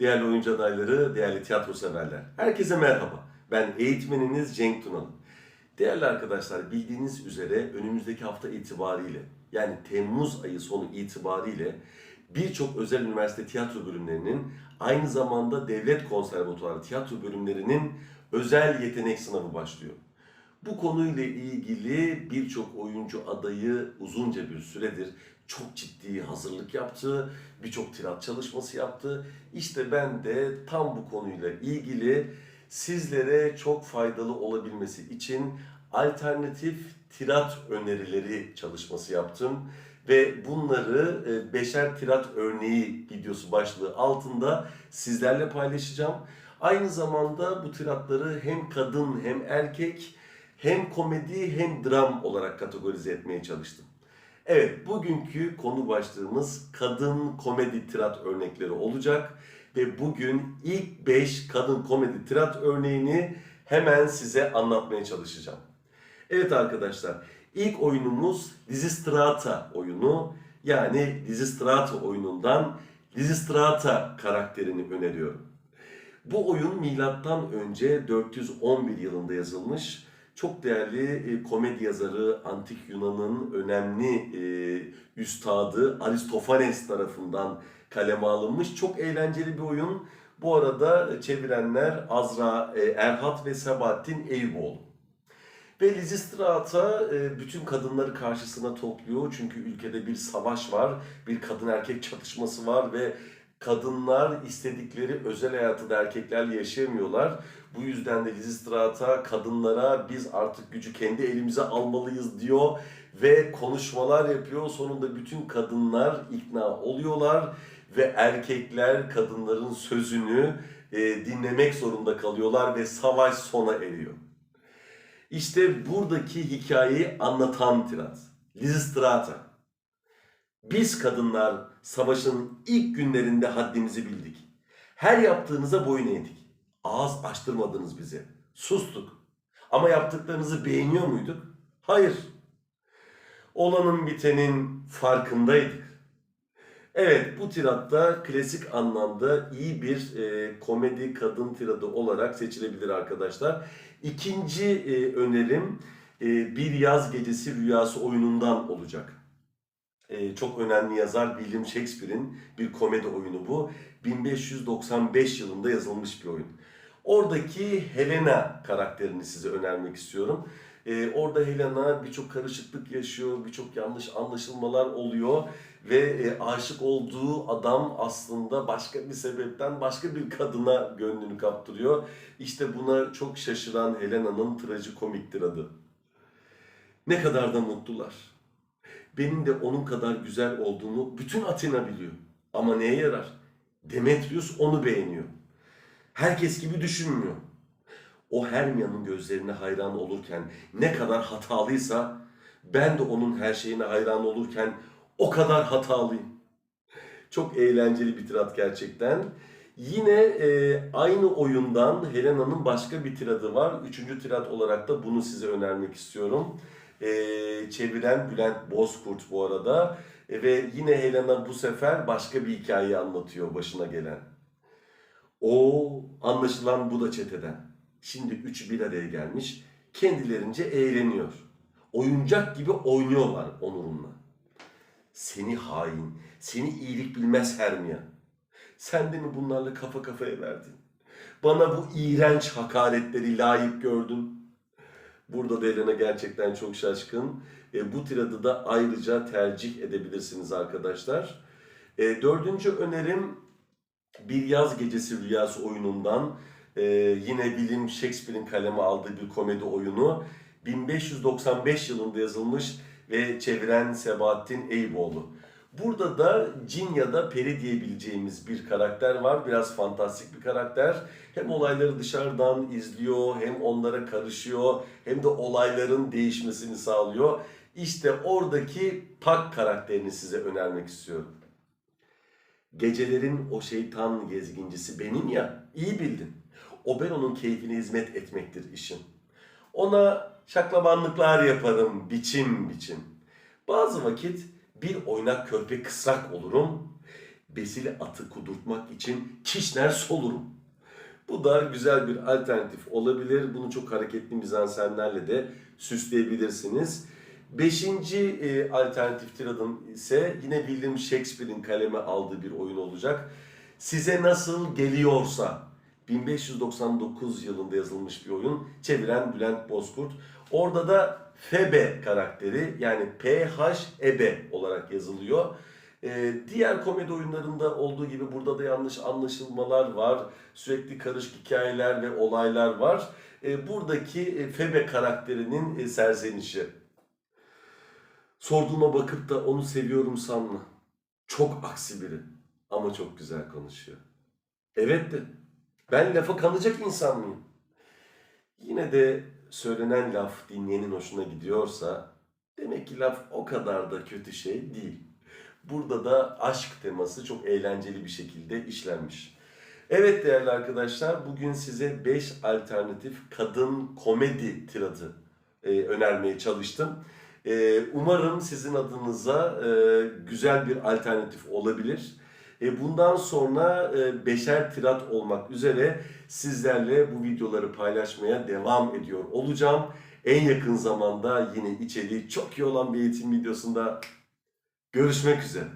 Değerli oyuncu adayları, değerli tiyatro severler. Herkese merhaba. Ben eğitmeniniz Cenk Tunalı. Değerli arkadaşlar bildiğiniz üzere önümüzdeki hafta itibariyle yani Temmuz ayı sonu itibariyle birçok özel üniversite tiyatro bölümlerinin aynı zamanda devlet konservatuarı tiyatro bölümlerinin özel yetenek sınavı başlıyor. Bu konuyla ilgili birçok oyuncu adayı uzunca bir süredir çok ciddi hazırlık yaptı, birçok tirat çalışması yaptı. İşte ben de tam bu konuyla ilgili sizlere çok faydalı olabilmesi için alternatif tirat önerileri çalışması yaptım. Ve bunları e, beşer tirat örneği videosu başlığı altında sizlerle paylaşacağım. Aynı zamanda bu tiratları hem kadın hem erkek hem komedi hem dram olarak kategorize etmeye çalıştım. Evet, bugünkü konu başlığımız kadın komedi tirat örnekleri olacak ve bugün ilk 5 kadın komedi tirat örneğini hemen size anlatmaya çalışacağım. Evet arkadaşlar, ilk oyunumuz Lizistrata oyunu. Yani Lizistrata oyunundan Lizistrata karakterini öneriyorum. Bu oyun milattan önce 411 yılında yazılmış. Çok değerli e, komedi yazarı, antik Yunan'ın önemli e, üstadı Aristofanes tarafından kaleme alınmış. Çok eğlenceli bir oyun. Bu arada çevirenler Azra e, Erhat ve Sabahattin Eyüboğlu. Ve Lizistrata e, bütün kadınları karşısına topluyor. Çünkü ülkede bir savaş var, bir kadın erkek çatışması var ve kadınlar istedikleri özel hayatı da erkeklerle yaşayamıyorlar. Bu yüzden de Lizistrata kadınlara biz artık gücü kendi elimize almalıyız diyor ve konuşmalar yapıyor. Sonunda bütün kadınlar ikna oluyorlar ve erkekler kadınların sözünü e, dinlemek zorunda kalıyorlar ve savaş sona eriyor. İşte buradaki hikayeyi anlatan tirat. Lizistrata. Biz kadınlar savaşın ilk günlerinde haddimizi bildik. Her yaptığınıza boyun eğdik. Ağız açtırmadınız bize. Sustuk. Ama yaptıklarınızı beğeniyor muyduk? Hayır. Olanın bitenin farkındaydık. Evet bu tiratta klasik anlamda iyi bir e, komedi kadın tiradı olarak seçilebilir arkadaşlar. İkinci e, önerim e, Bir Yaz Gecesi Rüyası oyunundan olacak. E, çok önemli yazar William Shakespeare'in bir komedi oyunu bu. 1595 yılında yazılmış bir oyun. Oradaki Helena karakterini size önermek istiyorum. Ee, orada Helena birçok karışıklık yaşıyor, birçok yanlış anlaşılmalar oluyor ve e, aşık olduğu adam aslında başka bir sebepten başka bir kadına gönlünü kaptırıyor. İşte buna çok şaşıran Helena'nın trajikomiktir adı. Ne kadar da mutlular. Benim de onun kadar güzel olduğumu bütün Atina biliyor. Ama neye yarar? Demetrius onu beğeniyor. Herkes gibi düşünmüyor. O Hermia'nın gözlerine hayran olurken ne kadar hatalıysa ben de onun her şeyine hayran olurken o kadar hatalıyım. Çok eğlenceli bir tirat gerçekten. Yine e, aynı oyundan Helena'nın başka bir tiradı var. Üçüncü tirat olarak da bunu size önermek istiyorum. E, çeviren Bülent Bozkurt bu arada. E, ve yine Helena bu sefer başka bir hikaye anlatıyor başına gelen. O anlaşılan bu da çeteden. Şimdi üçü bir araya gelmiş. Kendilerince eğleniyor. Oyuncak gibi oynuyorlar onurunla. Seni hain, seni iyilik bilmez Hermia. Sen de mi bunlarla kafa kafaya verdin? Bana bu iğrenç hakaretleri layık gördün. Burada da Elena gerçekten çok şaşkın. E, bu tiradı da ayrıca tercih edebilirsiniz arkadaşlar. E, dördüncü önerim Bir Yaz Gecesi Rüyası oyunundan e, yine William Shakespeare'in kaleme aldığı bir komedi oyunu. 1595 yılında yazılmış ve çeviren Sebahattin Eyüboğlu. Burada da cin ya da peri diyebileceğimiz bir karakter var. Biraz fantastik bir karakter. Hem olayları dışarıdan izliyor, hem onlara karışıyor, hem de olayların değişmesini sağlıyor. İşte oradaki Pak karakterini size önermek istiyorum. Gecelerin o şeytan gezgincisi benim ya, iyi bildin. O ben onun keyfine hizmet etmektir işim. Ona şaklabanlıklar yaparım biçim biçim. Bazı vakit bir oynak körpe kısrak olurum. besili atı kudurtmak için kişner solurum. Bu da güzel bir alternatif olabilir. Bunu çok hareketli mizansenlerle de süsleyebilirsiniz. Beşinci e, alternatif tiradım ise yine William Shakespeare'in kaleme aldığı bir oyun olacak. Size nasıl geliyorsa 1599 yılında yazılmış bir oyun. Çeviren Bülent Bozkurt. Orada da Febe karakteri yani P-H-E-B olarak yazılıyor. Ee, diğer komedi oyunlarında olduğu gibi burada da yanlış anlaşılmalar var. Sürekli karışık hikayeler ve olaylar var. Ee, buradaki Febe karakterinin e, serzenişi. Sorduğuma bakıp da onu seviyorum sanma. Çok aksi biri ama çok güzel konuşuyor. Evet de ben lafa kanacak insan mıyım? Yine de söylenen laf dinleyenin hoşuna gidiyorsa demek ki laf o kadar da kötü şey değil. Burada da aşk teması çok eğlenceli bir şekilde işlenmiş. Evet değerli arkadaşlar bugün size 5 alternatif kadın komedi tiradı e, önermeye çalıştım. E, umarım sizin adınıza e, güzel bir alternatif olabilir. E, bundan sonra e, beşer tirat olmak üzere sizlerle bu videoları paylaşmaya devam ediyor olacağım. En yakın zamanda yine içeriği çok iyi olan bir eğitim videosunda görüşmek üzere.